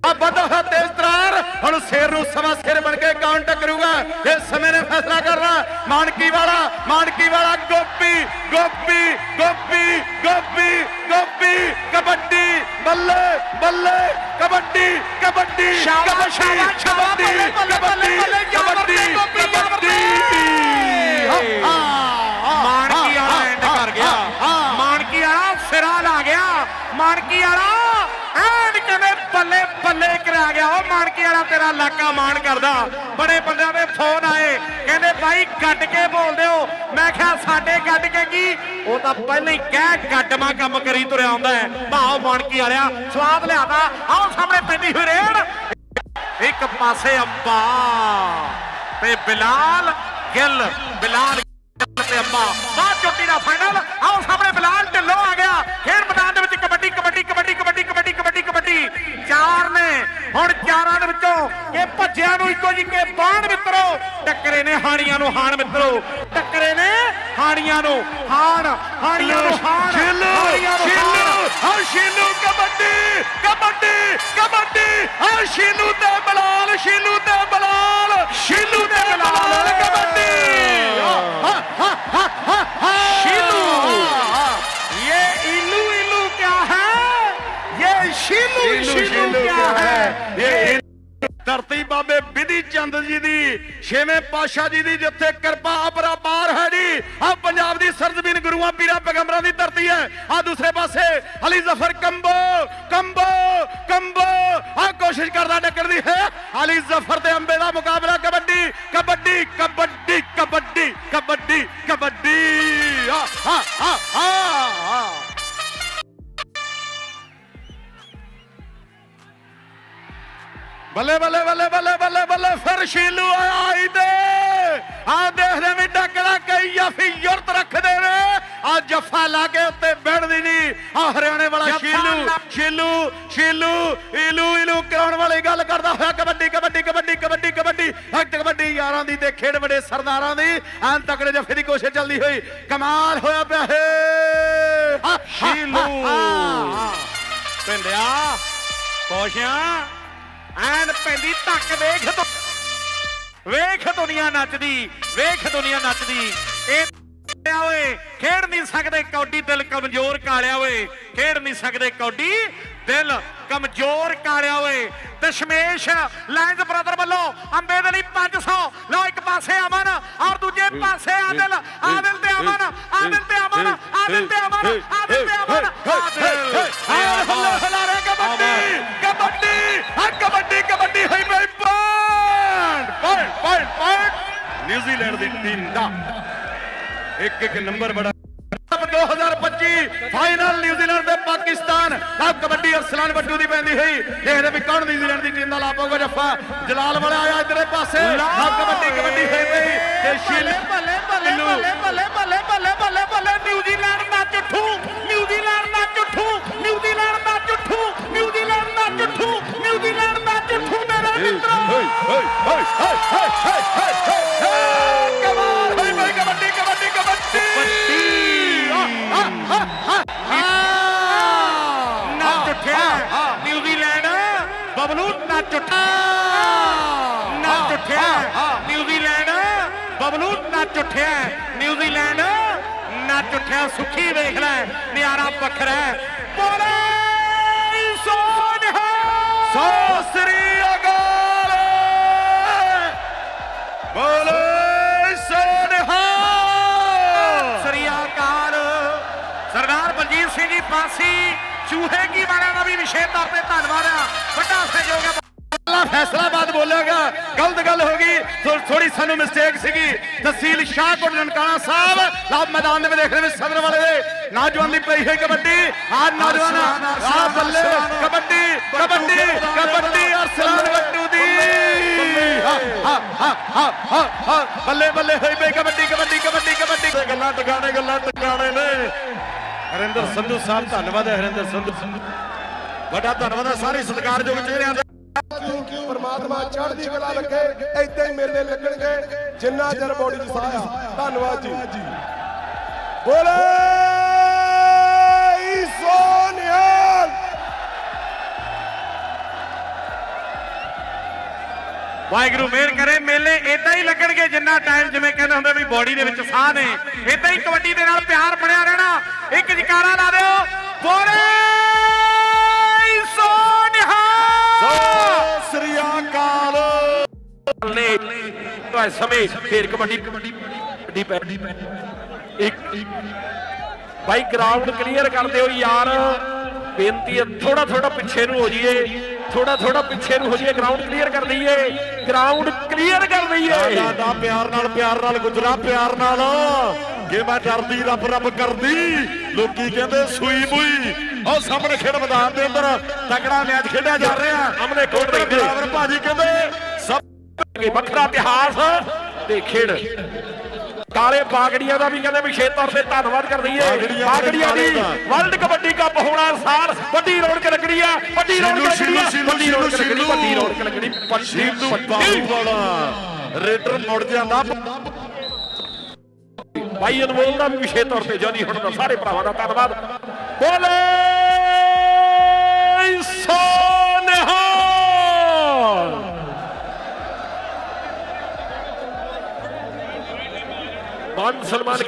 ਆ ਵੱਡਾ ਹੈ ਤੇਜ਼ ਤਰਾਰ। ਹੁਣ ਸ਼ੇਰ ਨੂੰ ਸਵਾ ਸਿਰ ਬਣ ਕੇ ਕੌਣ ਟੱਕਰੂਗਾ? ਇਹ ਸਮੇਂ ਨੇ ਫੈਸਲਾ ਕਰਨਾ ਮਾਨਕੀ ਵਾਲਾ ਮਾਨਕੀ ਵਾਲਾ ਗੋਪੀ ਗੋਪੀ ਗੋਪੀ ਗੋਪੀ ਗੋਪੀ ਕਬੱਡੀ ਬੱਲੇ ਬੱਲੇ ਕਬੱਡੀ ਕਬੱਡੀ ਕਬੱਡੀ ਕਬੱਡੀ। ਬੱਲੇ ਗਿਆ। ਉਹ ਮਾਨਕੀ ਵਾਲਾ ਤੇਰਾ ਇਲਾਕਾ ਮਾਣ ਕਰਦਾ। ਬੜੇ ਬੰਦਿਆਂ ਦੇ ਫੋਨ ਆਏ। ਕਹਿੰਦੇ ਭਾਈ ਗੱਡ ਕੇ ਬੋਲਦੇ ਹੋ ਮੈਂ ਕਿਹਾ, ਸਾਡੇ ਗੱਡ ਕੇ ਕੀ? ਉਹ ਤਾਂ ਪਹਿਲਾਂ ਹੀ ਕਹਿ ਗੱਡਮਾ ਕੰਮ ਕਰੀ ਤੁਰਿਆ ਆਉਂਦਾ ਹੈ। ਭਾਓ ਮਾਨਕੀ ਵਾਲਿਆ, ਸਵਾਦ ਲਿਆਦਾ ਆਓ ਸਾਹਮਣੇ ਪੈਂਦੀ ਹੋਈ ਰੇਡ ਇੱਕ ਪਾਸੇ ਅੰਬਾ ਤੇ ਬਿਲਾਲ ਗਿੱਲ। ਬਿਲਾਲ ਤੇ ਅੰਬਾ। ਬਾਅਦ ਚੋਟੀ ਦਾ ਫਾਈਨਲ ਭੱਜਿਆ ਨੂੰ ਇੱਕੋ ਜੀ ਕੇ ਬਾਣ ਮਿੱਤਰੋ। ਟੱਕਰੇ ਨੇ ਹਾਣੀਆਂ ਨੂੰ ਹਾਣ ਮਿੱਤਰੋ। ਟੱਕਰੇ ਨੇ ਹਾਣੀਆਂ ਨੂੰ ਹਾਣ ਹਾਣੀਆਂ ਨੂੰ ਹਾਣ ਛੇਲੋ ਛੇਲੋ ਹਰ ਕਬੱਡੀ ਕਬੱਡੀ ਕਬੱਡੀ। ਹਰ ਛੇਲੋ ਤੇ ਬਲਾਲ ਛੇਲੋ ਤੇ ਬਲਾਲ ਛੇਲੋ ਤੇ ਬਲਾਲ ਕਬੱਡੀ। ਇਹ ਇਲੂ ਇਲੂ ਹੈ? ਕਿਆ ਹੈ? ਇਹ ਧਰਤੀ ਬਾਬੇ ਵਿਧੀ ਚੰਦ ਜੀ ਦੀ, ਛੇਵੇਂ ਪਾਸ਼ਾ ਜੀ ਦੀ, ਜਿੱਥੇ ਕਿਰਪਾ ਅਪਰਪਾਰ ਹੈ ਜੀ। ਆ ਪੰਜਾਬ ਦੀ ਸਰਜ਼ਮੀਨ ਗੁਰੂਆਂ ਪੀਰਾਂ ਪੈਗੰਬਰਾਂ ਦੀ ਧਰਤੀ ਹੈ। ਆ ਦੂਸਰੇ ਪਾਸੇ ਅਲੀ ਜ਼ਫਰ ਕੰਬੋ ਕੰਬੋ ਕੰਬੋ। ਆ ਕੋਸ਼ਿਸ਼ ਕਰਦਾ ਟੱਕਰ ਦੀ, ਹੈ। ਅਲੀ ਜ਼ਫਰ ਤੇ ਅੰਬੇ ਦਾ ਮੁਕਾਬਲਾ ਕਬੱਡੀ ਕਬੱਡੀ ਕਬੱਡੀ ਕਬੱਡੀ ਕਬੱਡੀ ਕਬੱਡੀ। ਆ ਆ ਆ ਬੱਲੇ ਬੱਲੇ ਬੱਲੇ ਬੱਲੇ ਬੱਲੇ ਬੱਲੇ ਫਿਰ ਸ਼ੀਲੂ ਆਈ ਦੇ ਆ ਦੇਖਦੇ ਵੀ ਡੱਕਦਾ ਕਈ ਯਫੀ ਯੁਰਤ ਰੱਖਦੇ ਨੇ। ਆ ਜਫਾ ਲਾ ਕੇ ਉੱਤੇ ਬੈਠਦੀ ਨਹੀਂ ਆ ਹਰਿਆਣੇ ਵਾਲਾ ਸ਼ੀਲੂ ਸ਼ੀਲੂ ਸ਼ੀਲੂ ਇਲੂ ਇਲੂ ਕਰਾਉਣ ਵਾਲੀ ਗੱਲ ਕਰਦਾ ਹੋਇਆ ਕਬੱਡੀ ਕਬੱਡੀ ਕਬੱਡੀ ਕਬੱਡੀ ਕਬੱਡੀ। ਹੱਕ ਕਬੱਡੀ ਯਾਰਾਂ ਦੀ ਤੇ ਖੇਡ ਬੜੇ ਸਰਦਾਰਾਂ ਦੀ। ਐਨ ਤਕੜੇ ਜਫੇ ਦੀ ਕੋਸ਼ਿਸ਼ ਚੱਲਦੀ ਹੋਈ। ਕਮਾਲ ਹੋਇਆ ਪਿਆ ਹੈ ਸ਼ੀਲੂ। ਪਿੰਡਿਆ ਕੋਸ਼ਿਆਂ ਐਨ ਪੈਂਦੀ ਧੱਕ ਵੇਖ ਤੂੰ ਵੇਖ ਦੁਨੀਆ ਨੱਚਦੀ ਵੇਖ ਦੁਨੀਆ ਨੱਚਦੀ। ਇਹ ਓਏ ਖੇਡ ਨਹੀਂ ਸਕਦੇ ਕੌਡੀ ਦਿਲ ਕਮਜ਼ੋਰ ਕਾਲਿਆ ਓਏ। ਖੇਡ ਨਹੀਂ ਸਕਦੇ ਕੌਡੀ ਦਿਲ ਕਮਜ਼ੋਰ ਕਾਲਿਆ ਓਏ। ਦਸ਼ਮੇਸ਼ ਲਾਇਨਸ ਬ੍ਰਦਰ ਵੱਲੋਂ ਅੰਬੇ ਦੇ ਲਈ 500 ਲਓ ਇੱਕ ਪਾਸੇ ਅਮਨ ਔਰ ਦੂਜੇ ਪਾਸੇ ਆਦਿਲ। ਆਦਿਲ ਤੇ ਅਮਨ ਆਦਿਲ ਤੇ ਅਮਨ ਆਦਿਲ ਤੇ ਅਮਨ ਆਦਿਲ ਤੇ ਅਮਨ ਆਦਿਲ ਹਾਂ ਕਬੱਡੀ ਕਬੱਡੀ ਹੋਈ ਬਈ point point point point New Zealand ਦੀ ਟੀਮ ਦਾ ਇੱਕ ਇੱਕ ਨੰਬਰ ਬੜਾ। 2025 ਫਾਈਨਲ ਨਿਊਜ਼ੀਲੈਂਡ ਤੇ ਪਾਕਿਸਤਾਨ। ਆ ਕਬੱਡੀ ਅਰਸਲਾਨ ਵੱਡੂ ਦੀ ਪੈਂਦੀ ਹੋਈ। ਦੇਖਦੇ ਵੀ ਕੌਣ ਨਿਊਜ਼ੀਲੈਂਡ ਦੀ ਟੀਮ ਦਾ ਲਾਪੋਗਾ ਜੱਫਾ। ਜਲਾਲ ਵਾਲਾ ਆਇਆ ਇਧਰੇ ਪਾਸੇ। ਆ ਕਬੱਡੀ ਕਬੱਡੀ ਹੋਈ ਪਈ। ਤੇ ਸ਼ੀਲ ਬੱਲੇ ਬੱਲੇ ਬੱਲੇ ਬੱਲੇ ਬੱਲੇ hey, ना न्यूजीलैंड बबलू ना न्यूजीलैंड बबलू ना चुठे न्यूजीलैंड ना चुठे सुखी देख रहा है न्यारा पखरा है ਬਲਜੀਤ ਸਿੰਘ ਜੀ ਪਾਸੀ। ਚੂਹੇ ਕੀ ਵਾਲਿਆਂ ਦਾ ਵੀ ਵਿਸ਼ੇਸ਼ ਤੌਰ ਤੇ ਧੰਨਵਾਦ ਆ। ਵੱਡਾ ਸਹਿਯੋਗ ਹੈ ਪਹਿਲਾ ਫੈਸਲਾ ਬਾਅਦ ਬੋਲਿਆਗਾ ਗਲਤ ਗੱਲ ਹੋ ਗਈ। ਥੋੜੀ ਸਾਨੂੰ ਮਿਸਟੇਕ ਸੀਗੀ। ਤਹਿਸੀਲ ਸ਼ਾਹਕੋਟ ਨਨਕਾਣਾ ਸਾਹਿਬ ਲਾਭ ਮੈਦਾਨ ਦੇ ਵਿੱਚ ਦੇਖ ਰਹੇ ਨੇ ਸਦਰ ਵਾਲੇ ਦੇ। ਨੌਜਵਾਨ ਦੀ ਪਈ ਹੋਈ ਕਬੱਡੀ। ਆ। ਨੌਜਵਾਨ ਆ ਬੱਲੇ। ਕਬੱਡੀ ਕਬੱਡੀ ਕਬੱਡੀ ਅਰਸਲਾਨ ਵੱਟੂ ਦੀ। ਹਾਂ ਹਾਂ ਹਾਂ ਹਾਂ ਹਾਂ ਹਾਂ। ਬੱਲੇ ਬੱਲੇ ਹੋਈ ਪਈ ਕਬੱਡੀ ਕਬੱਡੀ ਕਬੱਡੀ ਕਬੱਡੀ। ਗੱਲਾਂ ਟਿਕਾਣੇ ਗੱਲਾਂ ਟਿਕਾਣੇ ਨੇ। ਹਰਿੰਦਰ ਸੰਧੂ ਸਾਹਿਬ ਧੰਨਵਾਦ ਹੈ ਹਰਿੰਦਰ ਸੰਧੂ। ਵੱਡਾ ਧੰਨਵਾਦ ਹੈ ਸਾਰੇ ਸਤਿਕਾਰਯੋਗ ਚਿਹਰਿਆਂ ਦਾ ਪਰਮਾਤਮਾ ਚੜ੍ਹਦੀ ਕਲਾ ਰੱਖੇ ਏਦਾਂ ਹੀ ਮੇਲੇ ਲੱਗਣਗੇ ਜਿੰਨਾ ਚਿਰ ਬੋਡੀ ਚ ਸਾਹ ਆ ਧੰਨਵਾਦ ਜੀ। ਬੋਲੇ ਈਸੋ ਨਿਹਾਲ। ਵਾਹਿਗੁਰੂ ਮਿਹਰ ਕਰੇ ਮੇਲੇ ਇਦਾਂ ਹੀ ਲੱਗਣਗੇ ਜਿੰਨਾ ਟਾਈਮ ਜਿਵੇਂ ਕਹਿੰਦੇ ਹੁੰਦੇ ਵੀ ਬਾਡੀ ਦੇ ਵਿੱਚ ਸਾਹ ਨੇ। ਇਦਾਂ ਹੀ ਕਬੱਡੀ ਦੇ ਨਾਲ ਪਿਆਰ ਬਣਿਆ ਰਹਿਣਾ। ਇੱਕ ਜਕਾਰਾ ਲਾ ਦਿਓ। ਬੋਲੇ ਸੋਨਿਹਾ। ਸ੍ਰੀ ਅਕਾਲ। ਨੇ ਤਾਂ ਸਮੇਂ ਫੇਰ ਕਬੱਡੀ ਕਬੱਡੀ ਪੈ ਇੱਕ ਬਾਈ ਗਰਾਊਂਡ ਕਲੀਅਰ ਕਰ ਦਿਓ ਯਾਰ। ਬੇਨਤੀ ਹੈ ਥੋੜਾ ਥੋੜਾ ਪਿੱਛੇ ਨੂੰ ਹੋ ਜਾਈਏ। ਥੋੜਾ ਥੋੜਾ ਪਿੱਛੇ ਨੂੰ ਹੋ ਜਾਈਏ ਗਰਾਊਂਡ ਕਲੀਅਰ ਕਰ ਦਈਏ। ਗਰਾਊਂਡ ਕਲੀਅਰ ਕਰ ਦਈਏ ਦਾਦਾ ਪਿਆਰ ਨਾਲ ਪਿਆਰ ਨਾਲ ਗੁਜਰਾ ਪਿਆਰ ਨਾਲ। ਜੇ ਮੈਂ ਡਰਦੀ ਰੱਬ ਰੱਬ ਕਰਦੀ। ਲੋਕੀ ਕਹਿੰਦੇ ਸੂਈ ਬੂਈ ਉਹ ਸਾਹਮਣੇ ਖੇਡ ਮੈਦਾਨ ਦੇ ਅੰਦਰ ਤਕੜਾ ਮੈਚ ਖੇਡਿਆ ਜਾ ਰਿਹਾ। ਸਾਹਮਣੇ ਕੋਟ ਰਹਿੰਦੇ। ਬਰਾਬਰ ਭਾਜੀ ਕਹਿੰਦੇ ਸਭ ਕਿ ਵੱਖਰਾ ਇਤਿਹਾਸ ਤੇ ਖੇਡ। ਕਾਲੇ ਬਾਗੜੀਆਂ ਦਾ ਵੀ ਕਹਿੰਦੇ ਵਿਸ਼ੇਸ਼ ਤੌਰ ਤੇ ਧੰਨਵਾਦ ਕਰ ਦਈਏ ਬਾਗੜੀਆਂ ਦੀ ਦਾ। ਵਰਲਡ ਕਬੱਡੀ ਕੱਪ ਹੋਣਾ ਸਾਰ ਵੱਡੀ ਰੌਣਕ ਲੱਗਣੀ ਆ ਵੱਡੀ ਰੌਣਕ ਸ਼ੀਲੂ, ਲੱਗਣੀ ਆ ਸ਼ੀਲੂ, ਵੱਡੀ ਰੌਣਕ ਸ਼ੀਲੂ, ਲੱਗਣੀ ਵੱਡੀ ਰੌਣਕ ਲੱਗਣੀ ਸ਼ੀਲੂ ਵੱਡੀ ਬਾਹੂ ਵਾਲਾ। ਰੇਡਰ ਮੁੜ ਜਾਂਦਾ। ਭਾਈ ਅਨਮੋਲ ਦਾ ਵੀ ਵਿਸ਼ੇਸ਼ ਤੌਰ ਤੇ ਜਾਨੀ ਹੁਣ ਦਾ ਸਾਰੇ ਭਰਾਵਾਂ ਦਾ ਧੰਨਵਾਦ। ਬੋਲੇ ਸੋਨਹਾ। ਮਾਨ ਸਨਮਾਨ